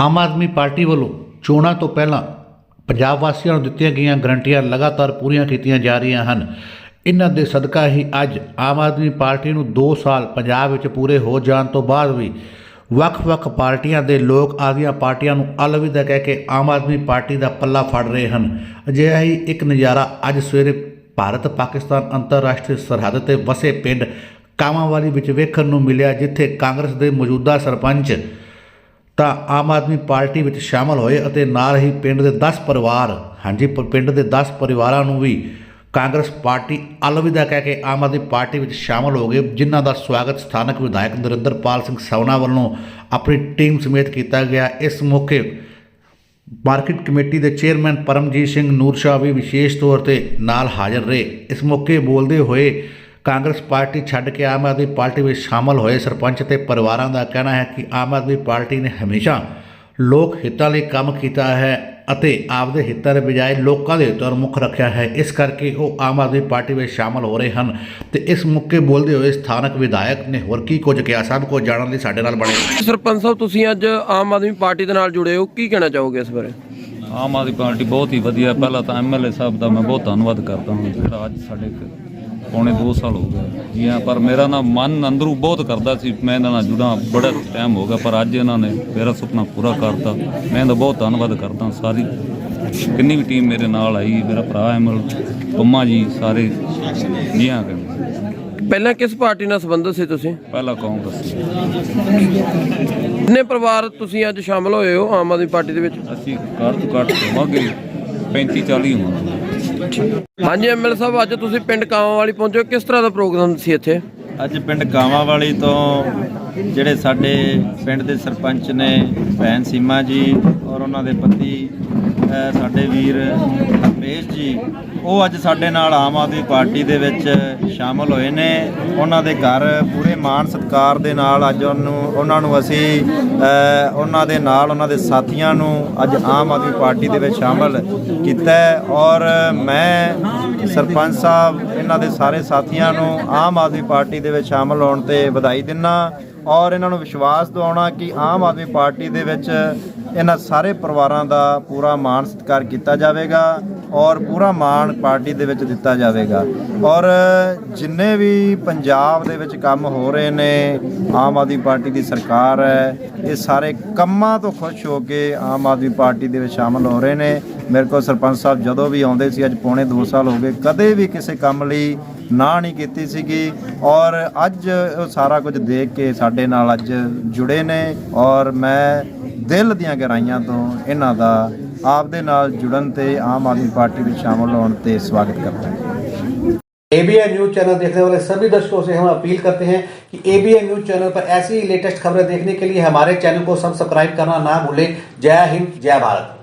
Aam Aadmi party ਵੱਲੋਂ ਚੋਣਾਂ ਤੋਂ ਪਹਿਲਾਂ ਪੰਜਾਬ ਵਾਸੀਆਂ ਨੂੰ ਦਿੱਤੀਆਂ ਗਈਆਂ ਗਰੰਟੀਆਂ ਲਗਾਤਾਰ ਪੂਰੀਆਂ ਕੀਤੀਆਂ ਜਾ ਰਹੀਆਂ ਹਨ। ਇਹਨਾਂ ਦੇ ਸਦਕਾ ਹੀ ਅੱਜ ਆਮ ਆਦਮੀ ਪਾਰਟੀ ਨੂੰ 2 ਸਾਲ ਪੰਜਾਬ ਵਿੱਚ ਪੂਰੇ ਹੋ ਜਾਣ ਤੋਂ ਬਾਅਦ ਵੀ ਵੱਖ-ਵੱਖ ਪਾਰਟੀਆਂ ਦੇ ਲੋਕ ਆਦੀਆਂ ਪਾਰਟੀਆਂ ਨੂੰ ਅਲਵਿਦਾ ਕਹਿ ਕੇ ਆਮ ਆਦਮੀ ਪਾਰਟੀ ਦਾ ਪੱਲਾ ਫੜ ਰਹੇ ਹਨ। ਅਜਿਹਾ ਹੀ ਇੱਕ ਨਜ਼ਾਰਾ ਅੱਜ ਸਵੇਰੇ ਭਾਰਤ ਪਾਕਿਸਤਾਨ ਅੰਤਰਰਾਸ਼ਟਰੀ ਸਰਹੱਦ ਤੇ ਵਸੇ ਪਿੰਡ ਕਾਮਾਂਵਾਲੀ ਵਿੱਚ ਵੇਖਣ ਨੂੰ ਮਿਲਿਆ, ਜਿੱਥੇ ਕਾਂਗਰਸ ਦੇ ਮੌਜੂਦਾ ਸਰਪੰਚ ਤਾਂ ਆਮ ਆਦਮੀ ਪਾਰਟੀ ਵਿੱਚ ਸ਼ਾਮਲ ਹੋਏ ਅਤੇ ਨਾਲ ਹੀ ਪਿੰਡ ਦੇ 10 ਪਰਿਵਾਰ, ਹਾਂਜੀ, ਪ- ਪਿੰਡ ਦੇ 10 ਪਰਿਵਾਰਾਂ ਨੂੰ ਵੀ ਕਾਂਗਰਸ ਪਾਰਟੀ ਅਲਵਿਦਾ ਕਹਿ ਕੇ ਆਮ ਆਦਮੀ ਪਾਰਟੀ ਵਿੱਚ ਸ਼ਾਮਲ ਹੋ ਗਏ, ਜਿਨ੍ਹਾਂ ਦਾ ਸਵਾਗਤ ਸਥਾਨਕ ਵਿਧਾਇਕ ਨਰਿੰਦਰਪਾਲ ਸਿੰਘ ਸੌਣਾ ਵੱਲੋਂ ਆਪਣੀ ਟੀਮ ਸਮੇਤ ਕੀਤਾ ਗਿਆ। ਇਸ ਮੌਕੇ ਮਾਰਕੀਟ ਕਮੇਟੀ ਦੇ ਚੇਅਰਮੈਨ ਪਰਮਜੀਤ ਸਿੰਘ ਨੂਰਸ਼ਾਹ ਵੀ ਵਿਸ਼ੇਸ਼ ਤੌਰ ਤੇ ਨਾਲ ਹਾਜ਼ਰ ਰਹੇ। ਇਸ ਮੌਕੇ ਬੋਲਦੇ ਹੋਏ ਕਾਂਗਰਸ ਪਾਰਟੀ ਛੱਡ ਕੇ ਆਮ ਆਦਮੀ ਪਾਰਟੀ ਵਿੱਚ ਸ਼ਾਮਲ ਹੋਏ ਸਰਪੰਚ ਤੇ ਪਰਿਵਾਰਾਂ ਦਾ ਕਹਿਣਾ ਹੈ ਕਿ ਆਮ ਆਦਮੀ ਪਾਰਟੀ ਨੇ ਹਮੇਸ਼ਾ ਲੋਕ ਹਿੱਤਾਂ ਲਈ ਕੰਮ ਕੀਤਾ ਹੈ ਅਤੇ ਆਪਦੇ ਹਿੱਤਾਂ ਦੇ ਬਜਾਏ ਲੋਕਾਂ ਦੇ ਹਿੱਤਾਂ ਨੂੰ ਮੁੱਖ ਰੱਖਿਆ ਹੈ। ਇਸ ਕਰਕੇ ਉਹ ਆਮ ਆਦਮੀ ਪਾਰਟੀ ਵਿੱਚ ਸ਼ਾਮਲ ਹੋ ਰਹੇ ਹਨ ਤੇ ਇਸ ਮੌਕੇ ਬੋਲਦੇ ਹੋਏ ਸਥਾਨਕ ਵਿਧਾਇਕ ਨੇ ਹੋਰ ਕੀ ਕੁਝ ਕਿਹਾ? ਸਭ ਕੁਝ ਜਾਣਨ ਲਈ ਸਾਡੇ ਨਾਲ ਬਣੇ ਰਹੋ। ਸਰਪੰਚ ਸਾਹਿਬ ਤੁਸੀਂ ਅੱਜ ਆਮ ਆਦਮੀ ਪਾਰਟੀ ਦੇ ਨਾਲ ਜੁੜੇ ਹੋ। ਕੀ ਕਹਿਣਾ ਚਾਹੋਗੇ ਇਸ ਬਾਰੇ? ਆਮ ਆਦਮੀ ਪਾਰਟੀ ਬਹੁਤ ਹੀ ਵਧੀਆ ਪਹਿਲਾਂ ਤਾਂ ਐਮਐਲਏ ਸਾਹਿਬ ਦਾ ਮੈਂ ਬਹੁਤ ਧੰਨਵਾਦ ਕਰਦਾ ਹਾਂ ਜਿਹੜਾ ਅੱਜ ਸਾਡੇ ਪੌਣੇ 2 ਸਾਲ ਹੋ ਗਏ। ਜੀ ਹਾਂ ਪਰ ਮੇਰਾ ਨਾ ਮਨ ਅੰਦਰੋਂ ਬਹੁਤ ਕਰਦਾ ਸੀ। ਮੈਂ ਇਹਨਾਂ ਨਾਲ ਜੁੜਾਂ ਬੜਾ ਟਾਈਮ ਹੋ ਗਿਆ ਪਰ ਅੱਜ ਇਹਨਾਂ ਨੇ ਮੇਰਾ ਸੁਪਨਾ ਪੂਰਾ ਕਰਤਾ। ਮੈਂ ਇਹਦਾ ਬਹੁਤ ਧੰਨਵਾਦ ਕਰਦਾ ਸਾਰੀ। ਕਿੰਨੀ ਵੀ ਟੀਮ ਮੇਰੇ ਨਾਲ ਆਈ ਮੇਰਾ ਭਰਾ ਐਮਲ ਪੰਮਾ ਜੀ ਸਾਰੇ। ਜੀ ਹਾਂ ਪਹਿਲਾਂ ਕਿਸ ਪਾਰਟੀ ਨਾਲ ਸੰਬੰਧਿਤ ਸੀ ਤੁਸੀਂ? ਪਹਿਲਾ ਕਾਂਗਰਸ ਕਿੰਨੇ ਪਰਿਵਾਰ ਤੁਸੀਂ ਅੱਜ ਸ਼ਾਮਲ ਹੋਏ ਹੋ ਆਮ ਆਦਮੀ ਪਾਰਟੀ ਦੇ ਵਿੱਚ? ਅਸੀਂ ਘੱਟ ਤੋਂ ਘੱਟ ਹੋਵਾਂਗੇ 35 40 ਹੋਵਾਂਗੇ। ਹਾਂਜੀ ਐਮਐਲ ਸਾਹਿਬ, ਅੱਜ ਤੁਸੀਂ ਪਿੰਡ ਕਾਵਾਂ ਵਾਲੀ ਪਹੁੰਚੇ ਹੋ। ਕਿਸ ਤਰ੍ਹਾਂ ਦਾ ਪ੍ਰੋਗਰਾਮ ਸੀ ਇੱਥੇ? ਅੱਜ ਪਿੰਡ ਕਾਵਾਂਵਾਲੀ ਤੋਂ ਜਿਹੜੇ ਸਾਡੇ ਪਿੰਡ ਦੇ ਸਰਪੰਚ ਨੇ ਭੈਣ ਸੀਮਾ ਜੀ ਔਰ ਉਹਨਾਂ ਦੇ ਪਤੀ ਸਾਡੇ ਵੀਰ ਜੀ, ਉਹ ਅੱਜ ਸਾਡੇ ਨਾਲ ਆਮ ਆਦਮੀ ਪਾਰਟੀ ਦੇ ਵਿੱਚ ਸ਼ਾਮਲ ਹੋਏ ਨੇ। ਉਹਨਾਂ ਦੇ ਘਰ ਪੂਰੇ ਮਾਣ ਸਤਿਕਾਰ ਦੇ ਨਾਲ ਅੱਜ ਉਹਨੂੰ, ਉਹਨਾਂ ਨੂੰ ਅਸੀਂ ਉਹਨਾਂ ਦੇ ਨਾਲ ਉਹਨਾਂ ਦੇ ਸਾਥੀਆਂ ਨੂੰ ਅੱਜ ਆਮ ਆਦਮੀ ਪਾਰਟੀ ਦੇ ਵਿੱਚ ਸ਼ਾਮਲ ਕੀਤਾ ਔਰ ਮੈਂ ਸਰਪੰਚ ਸਾਹਿਬ, ਇਹਨਾਂ ਦੇ ਸਾਰੇ ਸਾਥੀਆਂ ਨੂੰ ਆਮ ਆਦਮੀ ਪਾਰਟੀ ਦੇ ਵਿੱਚ ਸ਼ਾਮਲ ਹੋਣ ਤੇ ਵਧਾਈ ਦਿੰਨਾ। ਔਰ ਇਹਨਾਂ ਨੂੰ ਵਿਸ਼ਵਾਸ ਦਿਵਾਉਣਾ ਕਿ ਆਮ ਆਦਮੀ ਪਾਰਟੀ ਦੇ ਵਿੱਚ ਇਹਨਾਂ ਸਾਰੇ ਪਰਿਵਾਰਾਂ ਦਾ ਪੂਰਾ ਮਾਣ ਸਤਿਕਾਰ ਕੀਤਾ ਜਾਵੇਗਾ ਔਰ ਪੂਰਾ ਮਾਣ ਪਾਰਟੀ ਦੇ ਵਿੱਚ ਦਿੱਤਾ ਜਾਵੇਗਾ। ਔਰ ਜਿੰਨੇ ਵੀ ਪੰਜਾਬ ਦੇ ਵਿੱਚ ਕੰਮ ਹੋ ਰਹੇ ਨੇ, ਆਮ ਆਦਮੀ ਪਾਰਟੀ ਦੀ ਸਰਕਾਰ ਹੈ, ਇਹ ਸਾਰੇ ਕੰਮਾਂ ਤੋਂ ਖੁਸ਼ ਹੋ ਕੇ ਆਮ ਆਦਮੀ ਪਾਰਟੀ ਦੇ ਵਿੱਚ ਸ਼ਾਮਲ ਹੋ ਰਹੇ ਨੇ। ਮੇਰੇ ਕੋਲ ਸਰਪੰਚ ਸਾਹਿਬ ਜਦੋਂ ਵੀ ਆਉਂਦੇ ਸੀ, ਅੱਜ ਪੌਣੇ 2 ਸਾਲ ਹੋ ਗਏ, ਕਦੇ ਵੀ ਕਿਸੇ ਕੰਮ ਲਈ ਨਾ ਨਹੀਂ ਕੀਤੀ ਸੀਗੀ। ਔਰ ਅੱਜ ਉਹ ਸਾਰਾ ਕੁਝ ਦੇਖ ਕੇ ਸਾਡੇ ਨਾਲ ਅੱਜ ਜੁੜੇ ਨੇ ਔਰ ਮੈਂ ਦਿਲ ਦੀਆਂ ਗਹਿਰਾਈਆਂ ਤੋਂ ਇਹਨਾਂ ਦਾ ਆਪਦੇ ਨਾਲ ਜੁੜਨ ਤੇ ਆਮ ਆਦਮੀ ਪਾਰਟੀ ਵਿੱਚ ਸ਼ਾਮਲ ਹੋਣ ਤੇ ਸਵਾਗਤ ਕਰਦਾ ਹਾਂ एबीएन न्यूज चैनल देखने वाले सभी दर्शकों से हम अपील करते हैं कि एबीएन न्यूज चैनल पर ऐसी ही लेटेस्ट खबरें देखने के लिए हमारे चैनल को सब्सक्राइब करना ना भूलें जय हिंद जय भारत